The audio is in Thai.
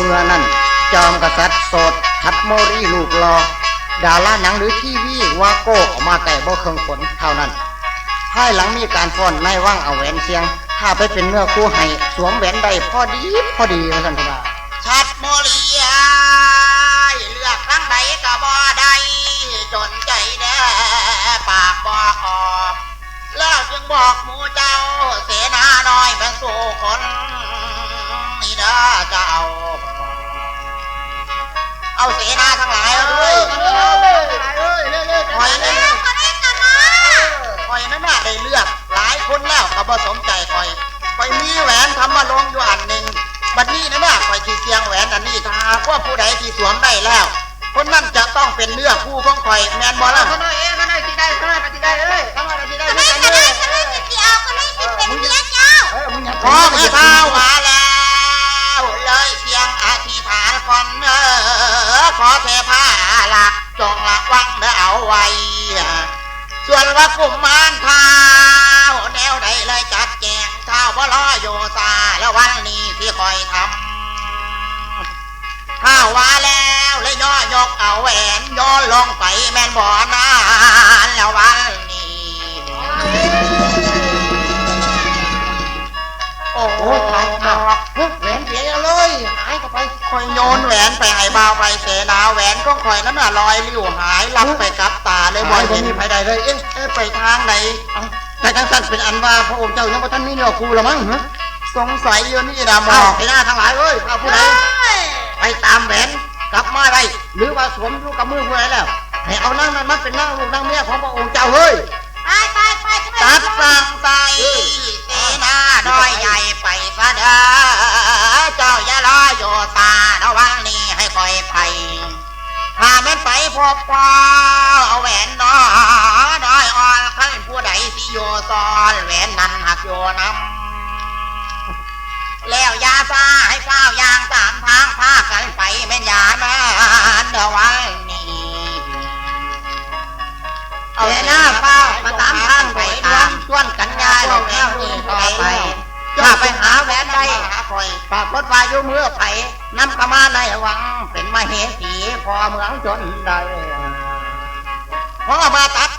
เมื่อนั้น จอมกษัตริย์โสดชัดโมรีลูกรอ ดาราหนังหรือทีวีว่าโก้ออกมาแต่บ่เครื่องผลเท่านั้นภายหลังมีการฟ้อนในว่างเอาแหวนเสียงถ้าไปเป็นเนื้อคู่ให้สวมแหวนได้พอดีพอดีว่าสันทนาชัดโมลียายเลือกครั้งใดก็บ่ได้จนใจแน่ปากบ่ออกแล้วจึงบอกห เอาเสนาทั้งหลายเอ้ยคอยนั่นคอยนั่นน่ะได้เลือก หลายคนแล้วก็บ่สมใจคอยคอยมีแหวนทำมาลงอยู่อันหนึ่งบัดนี้นะน่ะคอยที่เสียงแหวนอันนี้ถ้าหากว่าผู้ใดที่สวมได้แล้ว คนนั้นจะต้องเป็นเนื้อคู่ของคอยแมนบอล่ะขน้อยเองขน้อยที่ได้ขน้อยที่ได้เอ้ยขน้อยที่ได้ด้วยกันเลยเออมึงอย่าพอแม่เท้ามาแล้ว เลยเสียงอธิษฐานก่อนเออ ขอเทพาลักจงระวังเด้อเอาไว้ ส่วนว่ากุมมารเท้าแนวใดเลยจัดแจงเท้าบ่รออยู่ซาแล้ววันนี้ที่คอยทำถ้าว่าแล้วเลยย่อยกเอาแหวนย้อนลงไปแม่นบ่อนานแล้ววัน คอยโยนแหวนไปให้บ่าวไปเสนาแหวนก็คอยนั้นน่ะลอยลิ้วหายลับไปกับตาเลยบ่อยเห็นมีภายใดเลยเอ๊ะเอ๊ะไปทางไหนแต่ทั้งสั้นเป็นอันว่าพระองค์เจ้ายังบ่ทันมีเนื้อคู่ละมั้งสงสัยอยู่นี่นะหมเอาอกไปหน้าทั้งหลายเอ้ยพาผู้ใดไปตามแหวนกลับมาได้หรือว่าสวมอยู่กับมือผู้ใดแล้วให้เอานั่งนั้นมาเป็นนั่งลูกนั่งเมียของพระองค์เจ้าเฮ้ย พบว่าเอาแหวนน้อยน้อยอ่อนขันผู้ใดสิโยซอนแหวนนั้นหักโยนำแล้วยาซาให้เฝ้ายางตามทางพากันไปแม่นยานานเดวันนี้เอาหน้าเฝ้ามาตามทางไปตามส่วนกันยายแล้วนี่ต่อไปถ้าไปหาแหวนได้หาคอยปรากฏว่าอยู่เมื่อไผ่นำกมาในวังเป็นมเหสี ความืองจนใดพ่อมาตัด